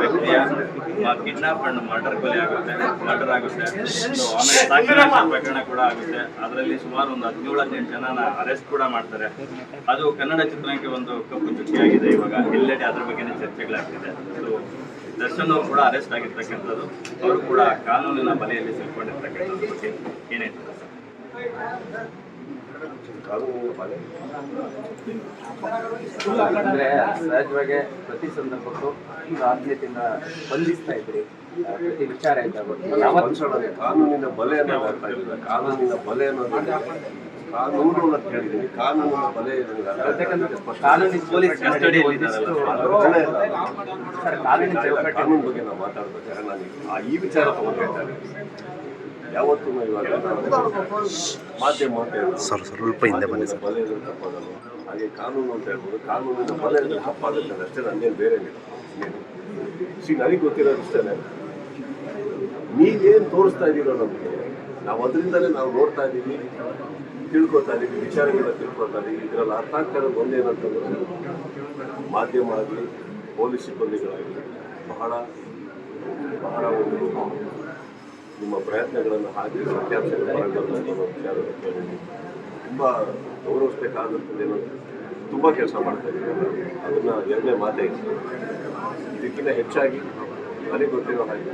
ವ್ಯಕ್ತಿಯ kidnap and murder ಕೊಲೆ ಆಗುತ್ತೆ, ಮರ್ಡರ್ ಆಗುತ್ತೆ. ಆಮೇಲೆ ಪ್ರಕರಣ ಕೂಡ ಆಗುತ್ತೆ. ಅದರಲ್ಲಿ ಸುಮಾರು ಒಂದು ಹದಿನೇಳು, ಹದಿನೆಂಟು ಜನನ ಅರೆಸ್ಟ್ ಕೂಡ ಮಾಡ್ತಾರೆ. ಅದು ಕನ್ನಡ ಚಿತ್ರಕ್ಕೆ ಒಂದು ಕಪ್ಪು ಚುಕ್ಕಿಯಾಗಿದೆ. ಇವಾಗ ಎಲ್ಲೆಡೆ ಅದ್ರ ಬಗ್ಗೆನೇ ಚರ್ಚೆಗಳಾಗ್ತಿದೆ. ಸೊ ದರ್ಶನ್ ಅವರು ಕೂಡ ಅರೆಸ್ಟ್ ಆಗಿರ್ತಕ್ಕಂಥದ್ದು. ಅವರು ಕೂಡ ಕಾನೂನಿನ ಬಲೆಯಲ್ಲಿ ಸಿಲ್ಕೊಂಡಿರ್ತಕ್ಕಂಥದ್ದು ಏನ್ ಅಂದ್ರೆ ಸಹಜವಾಗಿ ಪ್ರತಿ ಸಂದರ್ಭಕ್ಕೂ ನೀವು ಆತ್ಮೀಯತೆಯಿಂದ ಸ್ಪಂದಿಸ್ತಾ ಇದ್ರಿ. ಪ್ರತಿ ವಿಚಾರ ಇದ್ದಾಗ. ಕಾನೂನಿನ ಬಲೆ ಅನ್ನೋದು ಕಾನೂನಿನ ಬಲೆ ಅನ್ನೋದು ಕಾನೂನು ಅಂತ ಕಾನೂನಿನ ಬಲೆ ಕಾನೂನಿನ ಪೊಲೀಸ್ ಕಾನೂನು ಬಗ್ಗೆ ನಾವು ಮಾತಾಡ್ಬೇಕಾದ್ರೆ ನಾನು ಈ ವಿಚಾರ ತಗೊಂಡ್ರೆ ಯಾವತ್ತೂ ಇವಾಗ ಮಾಧ್ಯಮ ಅಂತ ಹೇಳ್ಬೋದು. ಸರ್ ಸ್ವಲ್ಪ ಹಿಂದೆ ಬನ್ನಿ ಸರ್. ಬಲೆ ಇದ್ರೆ ತಪ್ಪಾಗಲ್ಲ ಹಾಗೆ ಕಾನೂನು ಅಂತ ಹೇಳ್ಬೋದು. ಕಾನೂನಿನ ಬಲೆ ಇದ್ರೆ ತಪ್ಪಾಗುತ್ತೆ ಅಷ್ಟೇ ನನ್ನೇನು ಬೇರೆ ಸಿ ನನಗೆ ಗೊತ್ತಿರೋದು ಅಷ್ಟೇ ನೀವೇನು ತೋರಿಸ್ತಾ ಇದ್ದೀರೋ ನಮಗೆ ನಾವು ಅದರಿಂದಲೇ ನಾವು ನೋಡ್ತಾ ಇದ್ದೀವಿ ತಿಳ್ಕೊತಾ ಇದ್ದೀವಿ ವಿಚಾರಗಳನ್ನ ತಿಳ್ಕೊತಾ ಇದ್ದೀವಿ. ಇದರಲ್ಲಿ ಅರ್ಥ ಆಗ್ತಾ ಇರೋದು ಒಂದೇನಂತಂದ್ರೆ ಮಾಧ್ಯಮ ಆಗಲಿ ಪೊಲೀಸ್ ಸಿಬ್ಬಂದಿಗಳಾಗಲಿ ಬಹಳ ಬಹಳ ಒಂದು ನಿಮ್ಮ ಪ್ರಯತ್ನಗಳನ್ನು ಹಾಗೆ ಸತ್ಯಾಂಶಗಳ ಹೊರಗೆ ವಿಚಾರವನ್ನು ಏನು ತುಂಬ ತುಂಬ ಕೆಲಸ ಮಾಡ್ತಾ ಇದ್ದೀವಿ ಅದನ್ನು ಎರಡನೇ ಮಾತೇ ಇದೆ. ಇದಕ್ಕಿಂತ ಹೆಚ್ಚಾಗಿ ನನಗೆ ಗೊತ್ತಿರೋ ಹಾಗೆ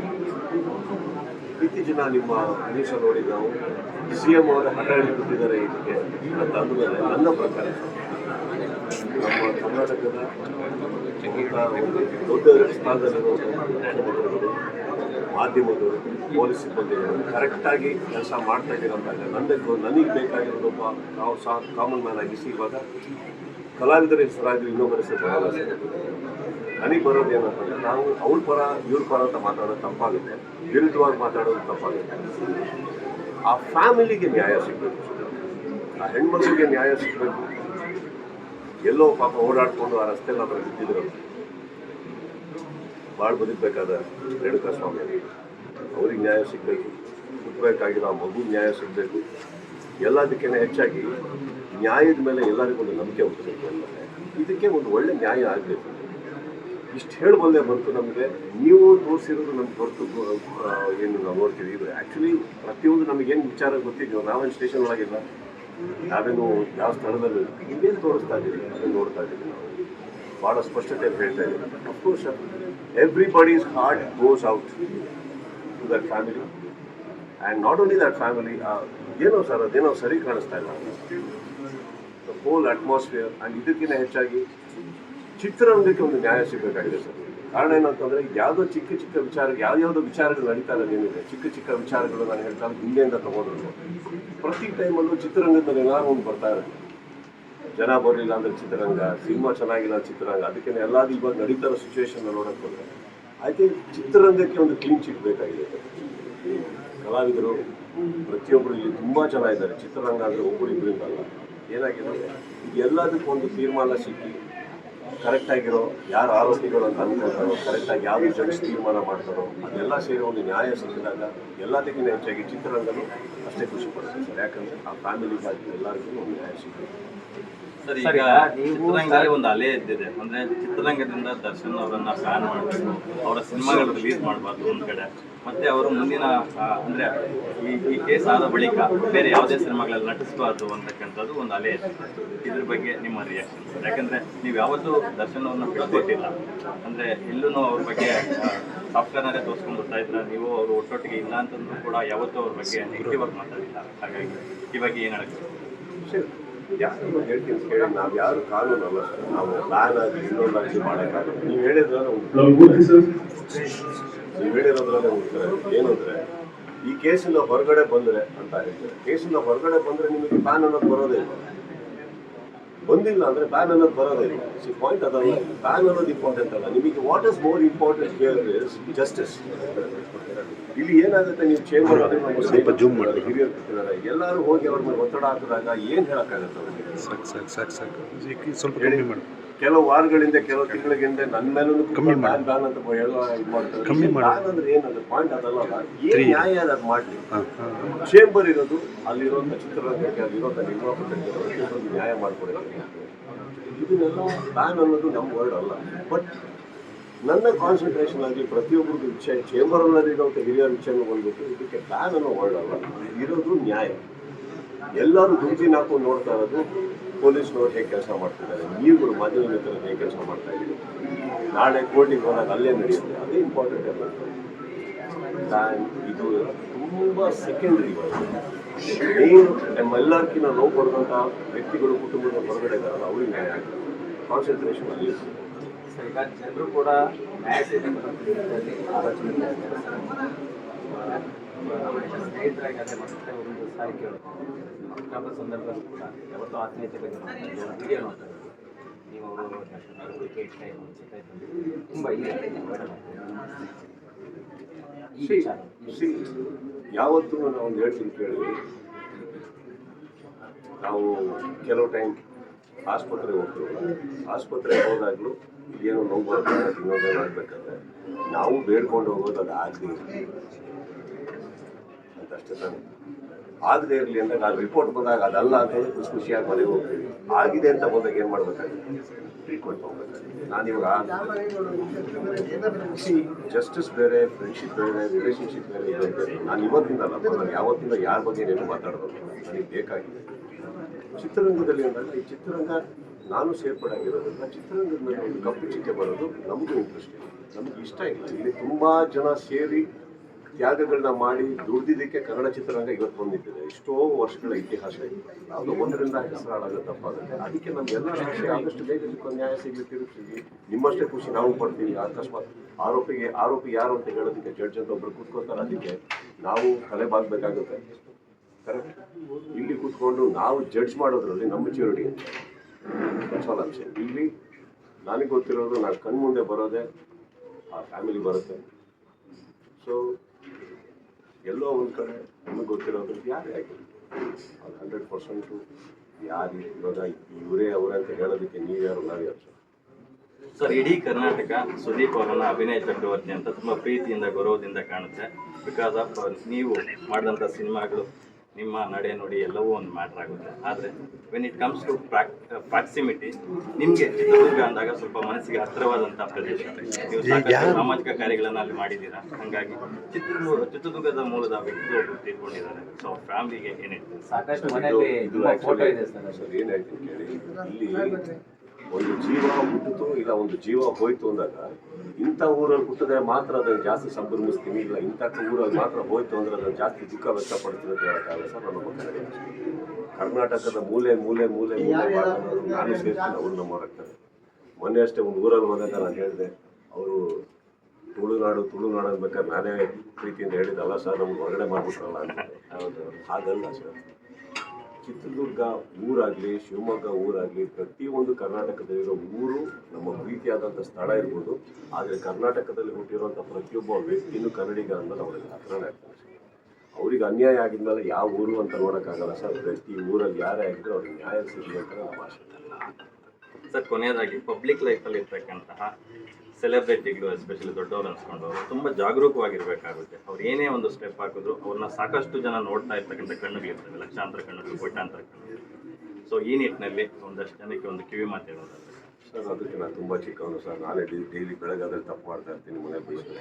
ಇತ್ತೀಚಿನ ನಿಮ್ಮ ಅನೀಸ ನೋಡಿ ನಾವು ಸಿ ಎಂ ಅವರ ಹಠ ಕೊಟ್ಟಿದ್ದಾರೆ ಇದಕ್ಕೆ ಅಂತ ಅಂದಮೇಲೆ ನನ್ನ ಪ್ರಕಾರ ನಮ್ಮ ಕರ್ನಾಟಕದ ದೊಡ್ಡ ಸ್ಥಾನದಲ್ಲಿರುವ ಮುಖ್ಯಮಂತ್ರಿಗಳು ಮಾಧ್ಯಮದವರು ಪೊಲೀಸ್ ಸಿಬ್ಬಂದಿಗಳು ಕರೆಕ್ಟಾಗಿ ಕೆಲಸ ಮಾಡ್ತಾ ಇದ್ದೀರಂತ ನನಗೆ ನನಗೆ ಬೇಕಾಗಿರೋದೊಬ್ಬ ನಾವು ಸಹ ಕಾಮನ್ ಮ್ಯಾನ್ ಆಗಿಸಿ ಇವಾಗ ಕಲಾವಿದರ ಹೆಸರಾಗಿ ಇನ್ನೊಬ್ಬರ ಹೆಸರು. ನನಗೆ ಬರೋದು ಏನಂತಂದ್ರೆ ನಾವು ಅವ್ರ ಪರ, ಇವ್ರ ಪರ ಅಂತ ಮಾತಾಡೋದು ತಪ್ಪಾಗುತ್ತೆ. ವಿರುದ್ಧವಾಗಿ ಮಾತಾಡೋದು ತಪ್ಪಾಗುತ್ತೆ. ಆ ಫ್ಯಾಮಿಲಿಗೆ ನ್ಯಾಯ ಸಿಗಬೇಕು ಆ ಹೆಣ್ಮಕ್ಳಿಗೆ ನ್ಯಾಯ ಸಿಗಬೇಕು. ಎಲ್ಲೋ ಪಾಪ ಓಡಾಡಿಕೊಂಡು ಆ ರಸ್ತೆಲ್ಲ ಹತ್ರ ಬಿದ್ದಿದ್ರು. ಭಾಳ ಬದುಕಬೇಕಾದ ರೇಣುಕಾ ಸ್ವಾಮಿ. ಅವ್ರಿಗೆ ನ್ಯಾಯ ಸಿಗಬೇಕು. ಹುಟ್ಟಬೇಕಾಗಿರೋ ಆ ಮಗು ನ್ಯಾಯ ಸಿಗಬೇಕು. ಎಲ್ಲದಕ್ಕಿಂತ ಹೆಚ್ಚಾಗಿ ನ್ಯಾಯದ ಮೇಲೆ ಎಲ್ಲರಿಗೂ ಒಂದು ನಂಬಿಕೆ ಹುಟ್ಟಬೇಕು ಇದಕ್ಕೆ ಒಂದು ಒಳ್ಳೆ ನ್ಯಾಯ ಆಗಬೇಕು. ಇಷ್ಟು ಹೇಳಬಲ್ಲೇ ಬಂತು ನಮಗೆ. ನೀವು ತೋರಿಸಿರೋದು ನಮ್ಗೆ ಹೊರತು ಏನು ನಾವು ನೋಡ್ತೀವಿ. ಇದು ಆ್ಯಕ್ಚುಲಿ ಪ್ರತಿಯೊಂದು ನಮಗೇನು ವಿಚಾರ ಗೊತ್ತಿದ್ಯೋ ನಾವೇನು ಸ್ಟೇಷನ್ ಒಳಗಿಲ್ಲ ನಾವೇನು ಯಾವ ಸ್ಥಳದಲ್ಲಿ ಇನ್ನೇನು ತೋರಿಸ್ತಾ ಇದ್ದೀವಿ, ಅದನ್ನು ನೋಡ್ತಾ ಇದ್ದೀವಿ ನಾವು. ಭಾಳ ಸ್ಪಷ್ಟತೆ ಹೇಳ್ತಾ ಇದ್ದೀನಿ of course everybody's heart goes out to that family and not only that family ಏನೋ ಸರ್ ಅದೇನೋ ಸರಿ ಕಾಣಿಸ್ತಾ ಇಲ್ಲ. ಹೋಲ್ ಅಟ್ಮಾಸ್ಫಿಯರ್ ಆ್ಯಂಡ್ ಇದಕ್ಕಿಂತ ಹೆಚ್ಚಾಗಿ ಚಿತ್ರರಂಗಕ್ಕೆ ಒಂದು ನ್ಯಾಯ ಸಿಗಬೇಕಾಗಿದೆ ಸರ್ ಕಾರಣ ಏನಂತಂದ್ರೆ ಯಾವುದೋ ಚಿಕ್ಕ ಚಿಕ್ಕ ವಿಚಾರ, ಯಾವ್ಯಾವುದೋ ವಿಚಾರಗಳು ನಡೀತಾ ಇಲ್ಲ ಏನಿದೆ. ಚಿಕ್ಕ ಚಿಕ್ಕ ವಿಚಾರಗಳು ನಾನು ಹೇಳ್ತಾ ಇರೋದು ಹಿಂದೆಯಿಂದ ತಗೊಂಡ್ರು. ಪ್ರತಿ ಟೈಮಲ್ಲೂ ಚಿತ್ರರಂಗದಲ್ಲಿ ಏನಾದ್ರು ಒಂದು ಬರ್ತಾ ಇರುತ್ತೆ. ಜನ ಬರಲಿಲ್ಲ ಅಂದರೆ ಚಿತ್ರರಂಗ, ಸಿನಿಮಾ ಚೆನ್ನಾಗಿಲ್ಲ ಚಿತ್ರರಂಗ. ಅದಕ್ಕೆ ಎಲ್ಲಾದ್ರೂ ಇವಾಗ ನಡೀತಾ ಇರೋ ಸಿಚುವೇಶನ್ ನೋಡಕ್ ಹೋದ್ರೆ ಐ ಚಿತ್ರರಂಗಕ್ಕೆ ಒಂದು ಕ್ಲೀನ್ ಚಿಟ್ ಬೇಕಾಗಿದೆ. ಕಲಾವಿದರು ಪ್ರತಿಯೊಬ್ಬರು ಇಲ್ಲಿ ತುಂಬಾ ಜನ ಇದ್ದಾರೆ ಚಿತ್ರರಂಗ ಅಂದರೆ ಒಬ್ಬರು ಇಬ್ಬರಿಂದ ಅಲ್ಲ ಏನಾಗಿದೆ? ಎಲ್ಲದಕ್ಕೂ ಒಂದು ತೀರ್ಮಾನ ಸಿಕ್ಕಿ ಕರೆಕ್ಟಾಗಿರೋ ಯಾರು ಆರೋಪಿಗಳು ಅಂತ ಅನ್ಕೊಳ್ತಾರೋ ಕರೆಕ್ಟಾಗಿ ಯಾವ ಜಡ್ಜ್ ತೀರ್ಮಾನ ಮಾಡ್ತಾರೋ, ಅದೆಲ್ಲ ಸೇರಿ ಒಂದು ನ್ಯಾಯ ಸಿಕ್ಕಿದಾಗ ಎಲ್ಲದಕ್ಕಿಂತ ಹೆಚ್ಚಾಗಿ ಚಿತ್ರರಂಗನು ಅಷ್ಟೇ ಖುಷಿ ಪಡ್ತಾರೆ ಸರ್. ಯಾಕಂದ್ರೆ ಆ ಫ್ಯಾಮಿಲಿಗಾಗಿ ಎಲ್ಲರಿಗೂ ಒಂದು ನ್ಯಾಯ ಸಿಗುತ್ತೆ. ಸರ್ ಈಗ ಚಿತ್ರರಂಗದಲ್ಲಿ ಒಂದು ಅಲೆ ಎದ್ದಿದೆ ಅಂದ್ರೆ ಚಿತ್ರರಂಗದಿಂದ ದರ್ಶನ್ ಅವರನ್ನ ಬ್ಯಾನ್ ಮಾಡಬೇಕು ಅವರ ಸಿನಿಮಾಗಳು ರಿಲೀಸ್ ಮಾಡಬಾರ್ದು ಒಂದ್ ಕಡೆ. ಮತ್ತೆ ಅವರು ಮುಂದಿನ ಅಂದ್ರೆ ಈ ಈ ಕೇಸ್ ಆದ ಬಳಿಕ ಬೇರೆ ಯಾವುದೇ ಸಿನಿಮಾಗಳಲ್ಲಿ ನಟಿಸಬಾರ್ದು ಅಂತಕ್ಕಂಥದ್ದು ಒಂದು ಅಲೆ ಇದೆ ಇದ್ರ ಬಗ್ಗೆ ನಿಮ್ಮ ರಿಯಾಕ್ಷನ್ ಯಾಕಂದ್ರೆ ನೀವು ಯಾವತ್ತೂ ದರ್ಶನ್ ಅವ್ರನ್ನ ಬಿಡ್ಕೊಟ್ಟಿಲ್ಲ ಅಂದ್ರೆ ಎಲ್ಲೂ ಅವ್ರ ಬಗ್ಗೆ ಸಾಫ್ಟ್ವೇರ್ನಲ್ಲೇ ತೋರಿಸ್ಕೊಂಡು ಬರ್ತಾ ಇದ್ರ. ನೀವು ಅವರು ಒಟ್ಟೊಟ್ಟಿಗೆ ಇಲ್ಲ ಅಂತಂದ್ರೂ ಕೂಡ ಯಾವತ್ತೂ ಅವ್ರ ಬಗ್ಗೆ ನೆಗೆಟಿವ್ ಆಗಿ ಮಾತಾಡಿಲ್ಲ. ಹಾಗಾಗಿ ಇವಾಗ ಏನಾಗುತ್ತೆ ಯಾರು ಹೇಳ್ತೀನಿ ಕೇಳಿ ನಾವು ಯಾರು? ಕಾನೂನು ಅಲ್ಲ ನಾವು ಬ್ಯಾನ್ ಆಗಿ ಇನ್ನೊಂದಾಗಿ ಮಾಡೋಕ್ಕಾಗಲ್ಲ ನೀವು ಹೇಳಿದ್ರಲ್ಲ ನೀವು ಹೇಳಿರೋದ್ರಲ್ಲೇ ಉತ್ತರ. ಏನಂದ್ರೆ? ಈ ಕೇಸಿಂದ ಹೊರಗಡೆ ಬಂದ್ರೆ ಅಂತ ಹೇಳ್ತಾರೆ ಕೇಸಿಂದ ಹೊರಗಡೆ ಬಂದ್ರೆ ನಿಮಗೆ ಬ್ಯಾನ್ ಅನ್ನೋದು ಬರೋದೇ ಇಲ್ಲ. ಬಂದಿಲ್ಲ ಅಂದ್ರೆ ಬ್ಯಾನ್ ಅನ್ನೋದು ಬರೋದೇ ಇಲ್ಲ. ಸಿ ಪಾಯಿಂಟ್ ಅದಲ್ಲ ಬ್ಯಾನ್ ಅನ್ನೋದು ಇಂಪಾರ್ಟೆಂಟ್ ಅಲ್ಲ. ನಿಮಗೆ what is more important here is justice ಇಲ್ಲಿ ಏನಾಗುತ್ತೆ ನೀವು ಚೇಂಬರ್ ಸ್ವಲ್ಪ ಜೂಮ್ ಮಾಡಿ. ಹಿರಿಯರು ಕೂತಿದ್ದಾರೆ. ಎಲ್ಲರೂ ಹೋಗಿ ಅವ್ರ ಮೇಲೆ ಒತ್ತಡ ಹಾಕಿದಾಗ ಏನ್ ಹೇಳಕ್ಕಾಗತ್ತೆ ಸಾಕು ಸಾಕು ಸಾಕು ಸಾಕು. ಸ್ವಲ್ಪ ಕಡಿಮೆ ಮಾಡಿ. ಕೆಲವು ವಾರಗಳಿಂದ ಕೆಲವು ತಿಂಗಳಿಂದ ನನ್ನ ಮೇಲೂ ಬ್ಯಾನ್ ಬ್ಯಾನ್ ಅಂತ ಎಲ್ಲ ಇದು ಮಾಡ್ತಾರೆ. ಕಮ್ಮಿ ಅಂದ್ರೆ ಏನದು ಪಾಯಿಂಟ್ ಅದಲ್ಲ ಏನು ನ್ಯಾಯ ಅದು ಮಾಡಲಿ? ಚೇಂಬರ್ ಇರೋದು ಅಲ್ಲಿರುವಂಥ ಚಿತ್ರರಂಗಕ್ಕೆ ಅಲ್ಲಿರುವಂಥ ನಿರ್ಮಾಪಕರಿಗೆ ನ್ಯಾಯ ಮಾಡಿಕೊಡೋದು ಇದನ್ನೆಲ್ಲ ಬ್ಯಾನ್ ಅನ್ನೋದು ನಮ್ಮ ವರ್ಡ್ ಅಲ್ಲ. ಬಟ್ ನನ್ನ ಕಾನ್ಸಂಟ್ರೇಷನ್ ಆಗಿ ಪ್ರತಿಯೊಬ್ಬರಿಗೂ ವಿಷಯ ಚೇಂಬರ್ ಅನ್ನೋದಿರೋಂಥ ಹಿರಿಯ ವಿಷಯನ ಬಂದ್ಬಿಟ್ಟು ಇದಕ್ಕೆ ಬ್ಯಾನ್ ಅನ್ನೋ ವರ್ಡ್ ಅಲ್ಲ. ಇರೋದು ನ್ಯಾಯ. ಎಲ್ಲರೂ ದುಡ್ಡಿನ ಹಾಕೊಂಡು ನೋಡ್ತಾ ಇರೋದು ಪೊಲೀಸ್ನವ್ರು ಹೇಗೆ ಕೆಲಸ ಮಾಡ್ತಿದ್ದಾರೆ? ನೀವುಗಳು ಮಾಧ್ಯಮ ಮಿತ್ರರು ಹೇಗೆ ಕೆಲಸ ಮಾಡ್ತಾ ಇದ್ದೀರಿ ನಾಳೆ ಕೋರ್ಟಿಗೆ ಹೋದಾಗ ಅಲ್ಲೇ ನಡೆಯುತ್ತೆ. ಅದೇ ಇಂಪಾರ್ಟೆಂಟ್ ಎಲ್ಲ ಇದು ತುಂಬ ಸೆಕೆಂಡ್ರಿ ಮೇನ್ ನಮ್ಮೆಲ್ಲರಿಗಿಂತ ನೋವು ಪಡೆದಂಥ ವ್ಯಕ್ತಿಗಳು ಕುಟುಂಬದ ಹೊರಗಡೆ ಇದ್ದಾರಲ್ಲ, ಅವ್ರಿಗೆ ನ್ಯಾಯ ಆಗ್ತದೆ. ಕಾನ್ಸಂಟ್ರೇಷನ್ ಅಲ್ಲಿ ಜನರು ಕೂಡ ಸ್ನೇಹಿತರಾಗಿ ಅದೇ ಒಂದು ಸಾರಿ ಕೇಳಬೇಕು ಹುಟ್ಟುಹಬ್ಬದ ಸಂದರ್ಭದಲ್ಲಿ ಕೂಡ ಯಾವತ್ತೂ ಆತ್ಮೀಯತೆ ಬಗ್ಗೆ ವಿಡಿಯೋ ನೋಡ್ತಾರೆ ನೀವು ಅವರು ತುಂಬ ಇದೆ ಯಾವತ್ತೂ ನಾನು ಒಂದು ಹೇಳ್ತೀನಿ ಕೇಳಿ. ನಾವು ಕೆಲವು ಟೈಮ್ ಆಸ್ಪತ್ರೆಗೆ ಹೋಗ್ತೀವಿ ಆಸ್ಪತ್ರೆಗೆ ಹೋದಾಗಲೂ ಏನೋ ನೋವು ಆಗ್ಬೇಕಂದ್ರೆ ಇನ್ನೊಂದೇನು ಆಗ್ಬೇಕಾದ್ರೆ ನಾವು ಬೇಡ್ಕೊಂಡು ಹೋಗೋದು ಅದು ಆಗಲಿ ಅಂತ ಅಷ್ಟೇ ತಾನೆ. ಆಗದೆ ಇರಲಿ ಅಂತ ನಾನು ರಿಪೋರ್ಟ್ ಬಂದಾಗ ಅದಲ್ಲ ಅಂತ ಹೇಳಿ ಖುಷಿ ಖುಷಿಯಾಗಿ ಮನೆಗೆ ಆಗಿದೆ ಅಂತ ಬಂದಾಗ ಏನು ಮಾಡ್ಬೇಕಾಗಿತ್ತು? ಟ್ರೀಟ್ಮೆಂಟ್ ಹೋಗ್ಬೇಕಾಗಿತ್ತು ನಾನಿವಾಗ ಜಸ್ಟಿಸ್ ಬೇರೆ ಫ್ರೆಂಡ್ಶಿಪ್ ಬೇರೆ ರಿಲೇಶನ್ಶಿಪ್ ಬೇರೆ ನಾನು ಇವತ್ತಿಂದ ನಾನು ಯಾವತ್ತಿಂದ ಯಾರ ಬಗ್ಗೆ ಏನು ಮಾತಾಡಬೇಕು ನನಗೆ ಬೇಕಾಗಿದೆ. ಚಿತ್ರರಂಗದಲ್ಲಿ ಅಂದಾಗ ಈ ಚಿತ್ರರಂಗ ನಾನು ಸೇರ್ಪಡಾಗಿರೋದ್ರಿಂದ ಚಿತ್ರರಂಗದ ಮೇಲೆ ಒಂದು ಕಪ್ಪು ಚಿಕ್ಕೆ ಬರೋದು ನಮಗೂ ಇಂಟ್ರೆಸ್ಟ್ ಇಲ್ಲ ನಮಗೆ ಇಷ್ಟ ಇಲ್ಲ. ಇಲ್ಲಿ ತುಂಬಾ ಜನ ಸೇರಿ ತ್ಯಾಗಗಳನ್ನ ಮಾಡಿ ದುಡ್ದಿದ್ದಕ್ಕೆ ಕನ್ನಡ ಚಿತ್ರರಂಗ ಇವತ್ತು ಬಂದಿಟ್ಟಿದೆ ಎಷ್ಟೋ ವರ್ಷಗಳ ಇತಿಹಾಸ ಇದೆ. ಅದು ಒಂದರಿಂದ ಹೆಸರಾಳಾಗ ತಪ್ಪಾಗುತ್ತೆ. ಅದಕ್ಕೆ ನಮ್ಗೆಲ್ಲ ರಾಷ್ಟ್ರೀಯ ಆದಷ್ಟು ಬೇಗ ನ್ಯಾಯ ಸಿಗಲಿ, ತಿರುಗಿಸಿ. ನಿಮ್ಮಷ್ಟೇ ಖುಷಿ ನಾವು ಪಡ್ತೀವಿ. ಅಕಸ್ಮಾತ್ ಆರೋಪಿಗೆ, ಆರೋಪಿ ಯಾರು ಅಂತ ಹೇಳೋದಕ್ಕೆ ಜಡ್ಜ್ ಅಂತ ಒಬ್ರು ಕೂತ್ಕೋತಾರೆ ಅದಕ್ಕೆ ನಾವು ತಲೆ ಬಾಗ್ಬೇಕಾಗುತ್ತೆ. ಕರೆಕ್ಟ್ ಇಲ್ಲಿ ಕೂತ್ಕೊಂಡು ನಾವು ಜಡ್ಜ್ ಮಾಡೋದ್ರಲ್ಲಿ ನಮ್ಮ ಮೆಚುರಿಟಿ ಅಂತ. ಅಂಶ ಇಲ್ಲಿ ನನಗೆ ಗೊತ್ತಿರೋದು ನಾನು ಕಣ್ಮುಂದೆ ಬರೋದೇ, ಆ ಫ್ಯಾಮಿಲಿ ಬರುತ್ತೆ. ಸೊ ಎಲ್ಲೋ ಒಂದು ಕಡೆ ನಮಗೆ ಗೊತ್ತಿರೋದು ಯಾರೇ ಆಗಿರುತ್ತೆ ಅದು ಹಂಡ್ರೆಡ್ ಪರ್ಸೆಂಟು ಯಾರು ಇವಾಗ ಇವರೇ ಅವರೇ ಅಂತ ಹೇಳೋದಕ್ಕೆ ನೀವು ಯಾರು? ಯಾರು? ಸರ್, ಇಡೀ ಕರ್ನಾಟಕ ಸುದೀಪ್ ಅವರನ್ನ ಅಭಿನಯ ಚಕ್ರವರ್ತಿ ಅಂತ ತುಂಬಾ ಪ್ರೀತಿಯಿಂದ, ಗೌರವದಿಂದ ಕಾಣುತ್ತೆ. ಬಿಕಾಸ್ ಆಫ್ ನೀವು ಮಾಡಿದಂಥ ಸಿನಿಮಾಗಳು ನಿಮ್ಮ ನಡೆ ನುಡಿ ಎಲ್ಲವೂ ಒಂದು ಮ್ಯಾಟ್ರ್ ಆಗುತ್ತೆ. ಆದರೆ when it comes to proximity ನಿಮಗೆ ಚಿತ್ರದುರ್ಗ ಅಂದಾಗ ಸ್ವಲ್ಪ ಮನಸ್ಸಿಗೆ ಹತ್ತಿರವಾದಂಥ ಪ್ರದೇಶ. ನೀವು ಸಾಕಷ್ಟು ಸಾಮಾಜಿಕ ಕಾರ್ಯಗಳನ್ನು ಅಲ್ಲಿ ಮಾಡಿದ್ದೀರಾ? ಹಾಗಾಗಿ ಚಿತ್ರದುರ್ಗ ಚಿತ್ರದುರ್ಗದ ಮೂಲದ ವ್ಯಕ್ತಿ ಒಬ್ಬರು ತೀರ್ಕೊಂಡಿದ್ದಾರೆ ಸೊ ಫ್ಯಾಮಿಲಿಗೆ ಏನಿದೆ ಸಾಕಷ್ಟು ಮನೆಯಲ್ಲಿ ಫೋಟೋ ಇದೆ ಸರ್ ಏನಾಯ್ತು ಏನ್ ಹೇಳ್ತೀನಿ ಕೇಳಿ. ಇಲ್ಲಿ ಒಂದು ಜೀವ ಹುಟ್ಟಿತು ಇಲ್ಲ ಒಂದು ಜೀವ ಹೋಯ್ತು ಅಂದಾಗ ಇಂಥ ಊರಲ್ಲಿ ಹುಟ್ಟಿದ್ರೆ ಮಾತ್ರ ಅದನ್ನು ಜಾಸ್ತಿ ಸಂಭ್ರಮಿಸ್ತೀನಿ ಇಲ್ಲ ಇಂಥ ಊರಲ್ಲಿ ಮಾತ್ರ ಹೋಯ್ತು ಅಂದ್ರೆ ಅದನ್ನು ಜಾಸ್ತಿ ದುಃಖ ವ್ಯಕ್ತಪಡ್ತೀನಿ ಅಂತ ಹೇಳೋಕ್ಕಾಗಲ್ಲ ಸರ್ ನನ್ನ ಬಗ್ಗೆ ಕರ್ನಾಟಕದ ಮೂಲೆ ಮೂಲೆ ಮೂಲೆ ಮೂಲೆ ನಾನು ಸೇರ್ತೀನಿ ಅವರು ನಮ್ಮವರಾಗ್ತಾರೆ ಮೊನ್ನೆ ಅಷ್ಟೇ ಒಂದು ಊರಲ್ಲಿ ಹೋದಾಗ ನಾನು ಹೇಳಿದೆ ಅವರು ತುಳುನಾಡು ತುಳುನಾಡು ಅನ್ಬೇಕಾದ್ರೆ ನಾನೇ ಪ್ರೀತಿಯಿಂದ ಹೇಳಿದ್ದಲ್ಲ ಸರ್ ನಮ್ಗೆ ಹೊರಗಡೆ ಮಾಡ್ಬಿಟ್ರಲ್ಲ ಅಂತ. ಹೌದು ಹಾಗಲ್ಲ ಸರ್. ಚಿತ್ರದುರ್ಗ ಊರಾಗಲಿ, ಶಿವಮೊಗ್ಗ ಊರಾಗಲಿ, ಪ್ರತಿಯೊಂದು ಕರ್ನಾಟಕದಲ್ಲಿರೋ ಊರು ನಮ್ಮ ಪ್ರೀತಿಯಾದಂಥ ಸ್ಥಳ ಇರ್ಬೋದು. ಆದರೆ ಕರ್ನಾಟಕದಲ್ಲಿ ಹುಟ್ಟಿರುವಂಥ ಪ್ರತಿಯೊಬ್ಬ ವ್ಯಕ್ತಿನೂ ಕನ್ನಡಿಗ ಅಂದ್ರೆ ಅವರಿಗೆ ಹತ್ರನೇ ಆಗ್ತಾನೆ. ಅವ್ರಿಗೆ ಅನ್ಯಾಯ ಆಗಿದ್ಮೇಲೆ ಯಾವ ಊರು ಅಂತ ನೋಡೋಕ್ಕಾಗಲ್ಲ ಸರ್. ಪ್ರತಿ ಊರಲ್ಲಿ ಯಾರೇ ಆಗಿದ್ರು ಅವ್ರಿಗೆ ನ್ಯಾಯ ಅಂತ ನಮ್ಮ ಇಲ್ಲ ಸರ್, ಕೊನೆಯದಾಗಿ ಪಬ್ಲಿಕ್ ಲೈಫಲ್ಲಿ ಇರ್ತಕ್ಕಂತಹ ಸೆಲೆಬ್ರಿಟಿಗಳು ಎಸ್ಪೆಷಲಿ ದೊಡ್ಡವರು ಅನ್ಸ್ಕೊಂಡವರು ತುಂಬ ಜಾಗರೂಕವಾಗಿರ್ಬೇಕಾಗುತ್ತೆ. ಅವ್ರು ಏನೇ ಒಂದು ಸ್ಟೆಪ್ ಹಾಕಿದ್ರು, ಅವ್ರನ್ನ ಸಾಕಷ್ಟು ಜನ ನೋಡ್ತಾ ಇರ್ತಕ್ಕಂಥ ಕಣ್ಣುಗಳಿರ್ತವೆ ಲಕ್ಷಾಂತರ ಕಣ್ಣುಗಳು, ಕೋಟ್ಯಾಂತರ ಕಣ್ಣುಗಳು. ಸೊ ಈ ನಿಟ್ಟಿನಲ್ಲಿ ಒಂದಷ್ಟು ಜನಕ್ಕೆ ಒಂದು ಕಿವಿ ಮಾತು ಹೇಳೋದಾದ್ರೆ. ಸರ್, ಅದಕ್ಕೆ ನಾನು ತುಂಬ ಚಿಕ್ಕವನು ಸರ್. ನಾನೇ ಡೈಲಿ ಬೆಳಗಾದ್ರೆ ತಪ್ಪು ಮಾಡ್ತಾ ಇರ್ತೀನಿ ಮನೆ ಬೆಳಗ್ಗೆ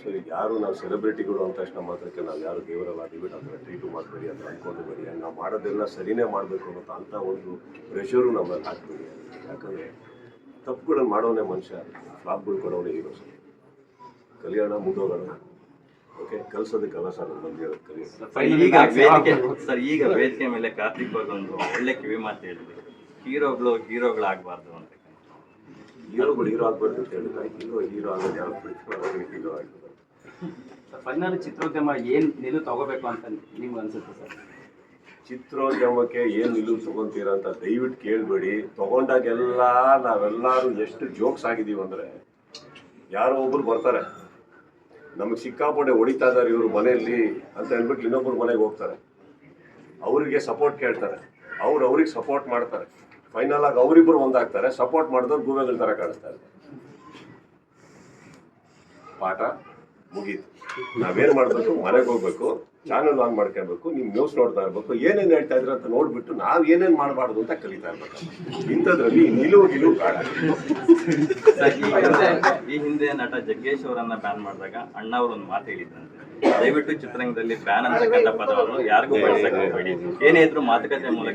ಸೊ ಯಾರು ನಾವು ಸೆಲೆಬ್ರಿಟಿಗಳು ಅಂತ ತಕ್ಷಣ ಮಾತ್ರಕ್ಕೆ ನಾವು ಯಾರು ದೇವರಲ್ಲ ಡಿಬೇಟ್ ಆ ಥರ ಟ್ರೀಟು ಮಾಡಬೇಡಿ ಅಂತ ಬರೀ ನಾವು ಮಾಡೋದೆಲ್ಲ ಸರಿನೇ ಮಾಡಬೇಕು ಅನ್ನೋ ಅಂಥ ಒಂದು ಪ್ರೆಷರು ನಮ್ಮಲ್ಲಿ ಹಾಕ್ಬೇಡಿ. ಯಾಕಂದರೆ ತಪ್ಪುಗಳನ್ನು ಮಾಡೋನೇ ಮನುಷ್ಯ ಫ್ಲಾಪ್ಗಳು ಕೊಡೋನೇ ಹೀರೋ ಸರ್. ಕಲಿಯೋಣ ಮುಂದೋಗೋಣ ಓಕೆ ಕಲ್ಸೋದಕ್ಕಲ್ಲ ಸರ್ ನಮ್ಮ ಬಂದು ಹೇಳೋದು ಕಲಿಯೋದು ಈಗ ವೇದಿಕೆ ಸರ್ ಈಗ ವೇದಿಕೆ ಮೇಲೆ ಕಾರ್ತಿಕ್ ಒಂದು ಒಳ್ಳೆ ಕಿವಿ ಮಾತು ಹೇಳಿದ್ರು. ಹೀರೋಗಳು ಹೀರೋಗಳಾಗಬಾರ್ದು ಅಂತ ಹೀರೋಗಳು ಹೀರೋ ಆಗ್ಬಾರ್ದು ಅಂತ ಹೇಳಿದ್ರೆ ಹೀರೋ ಹೀರೋ ಆಗೋದು ಯಾರು ಹೀರೋ ಸರ್ ಫೈನಲ್ ಚಿತ್ರೋದ್ಯಮ ಏನು ನಿಲು ತಗೋಬೇಕು ಅಂತ ನಿಮ್ಗೆ ಅನ್ಸುತ್ತೆ ಸರ್? ಚಿತ್ರೋದ್ಯಮಕ್ಕೆ ಏನು ನಿಲುವು ತಗೊಂತೀರ ಅಂತ ದಯವಿಟ್ಟು ಕೇಳಬೇಡಿ. ತಗೊಂಡಾಗೆಲ್ಲ ನಾವೆಲ್ಲರೂ ಎಷ್ಟು ಜೋಕ್ಸ್ ಆಗಿದ್ದೀವಿ ಅಂದರೆ ಯಾರೋ ಒಬ್ರು ಬರ್ತಾರೆ. ನಮಗೆ ಸಿಕ್ಕಾಪಟ್ಟೆ ಹೊಡಿತಾ ಇದ್ದಾರೆ ಇವರು ಮನೆಯಲ್ಲಿ ಅಂತ ಹೇಳ್ಬಿಟ್ಟು ಇನ್ನೊಬ್ರು ಮನೆಗೆ ಹೋಗ್ತಾರೆ. ಅವರಿಗೆ ಸಪೋರ್ಟ್ ಕೇಳ್ತಾರೆ. ಅವ್ರು ಅವ್ರಿಗೆ ಸಪೋರ್ಟ್ ಮಾಡ್ತಾರೆ. ಫೈನಲ್ ಆಗಿ ಅವರಿಬ್ಬರು ಒಂದಾಗ್ತಾರೆ. ಸಪೋರ್ಟ್ ಮಾಡಿದವ್ರು ಥರ ತರ ಕಾಣಿಸ್ತಾರೆ ಪಾಠ ಮುಗೀತು. ನಾವೇನ್ ಮಾಡಬೇಕು? ಮನೆಗೆ ಹೋಗ್ಬೇಕು. ಚಾನಲ್ ಆನ್ ಮಾಡ್ಕೊಬೇಕು ನಿಮ್ ನ್ಯೂಸ್ ನೋಡ್ತಾ ಇರ್ಬೇಕು ಏನೇನ್ ಹೇಳ್ತಾ ಇದ್ರ ಅಂತ ನೋಡ್ಬಿಟ್ಟು ನಾವ್ ಏನೇನ್ ಮಾಡಬಾರ್ದು ಅಂತ ಕಲಿತಾ ಇರ್ಬೇಕು. ಇಂಥದ್ರಲ್ಲಿ ನಿಲುವು ಗಿಲುವು ಬೇಡ. ಸರ್, ಈ ಹಿಂದೆ ನಟ ಜಗ್ಗೇಶ್ ಅವರನ್ನ ಬ್ಯಾನ್ ಮಾಡಿದಾಗ ಅಣ್ಣ ಅವರು ಒಂದು ಮಾತು ಹೇಳಿದ್ರಂತೆ. ದಯವಿಟ್ಟು ಚಿತ್ರರಂಗದಲ್ಲಿ ಬ್ಯಾನ್ ಅಂತಕ್ಕಂಥ ಪದವನ್ನು ಯಾರಿಗೂ ಬಳಸಬೇಡಿ ಹೋಗ್ಬೇಡಿ. ಏನೇ ಇದ್ರು ಮಾತುಕತೆ ಮೂಲಕ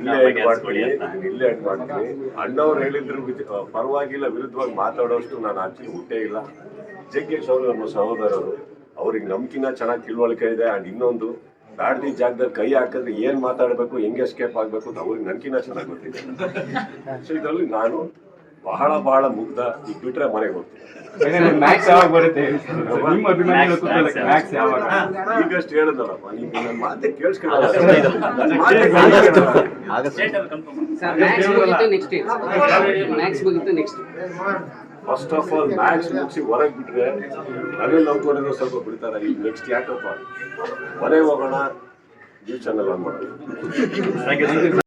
ಇಲ್ಲೇ ಮಾಡ್ತೀನಿ ಅಣ್ಣವ್ರು ಹೇಳಿದ್ರು ಪರವಾಗಿಲ್ಲ ವಿರುದ್ಧವಾಗಿ ಮಾತಾಡೋಷ್ಟು ನಾನು ಆಚೆ ಹುಟ್ಟೇ ಇಲ್ಲ. ಜಗ್ಗೇಶ್ ಅವರು ನಮ್ಮ ಸಹೋದರರು. ಅವ್ರಿಗೆ ನಮ್ಕಿನ್ನ ಚೆನ್ನಾಗಿ ತಿಳುವಳಿಕೆ ಇದೆ. ಅಂಡ್ ಇನ್ನೊಂದು ಬ್ಯಾಡ್ದಿ ಜಾಗದಲ್ಲಿ ಕೈ ಹಾಕಿದ್ರೆ ಏನ್ ಮಾತಾಡಬೇಕು ಹೆಂಗೆ ಎಸ್ಕೇಪ್ ಆಗ್ಬೇಕು ಅಂತ ಅವ್ರಿಗೆ ನನ್ಕಿನ್ನ ಚೆನ್ನಾಗಿ ಗೊತ್ತಿದೆ. ಸೊ ಇದರಲ್ಲಿ ನಾನು ಬಹಳ ಬಹಳ ಮುಗ್ಧ. ಈಗ ಬಿಟ್ರೆ ಮನೆಗೆ ಹೋಗ್ತೀನಿ. ಈಗಷ್ಟು ನೀವು ನನ್ನ ಮಾತೆ next first of all match ಮುಗಿಸಿ ಹೊರಗೆ ಬಿಟ್ರೆ ಲವ್ ಅಂದ್ಕೊಂಡಿರೋ ಸ್ವಲ್ಪ ಬಿಡ್ತಾರೆ. ಈಗ ನೆಕ್ಸ್ಟ್ ಯಾಕಪ್ಪ? ಹೊರಗೆ ಹೋಗೋಣ ನ್ಯೂಸ್ ಚಾನಲ್ ಆನ್ ಮಾಡೋದು.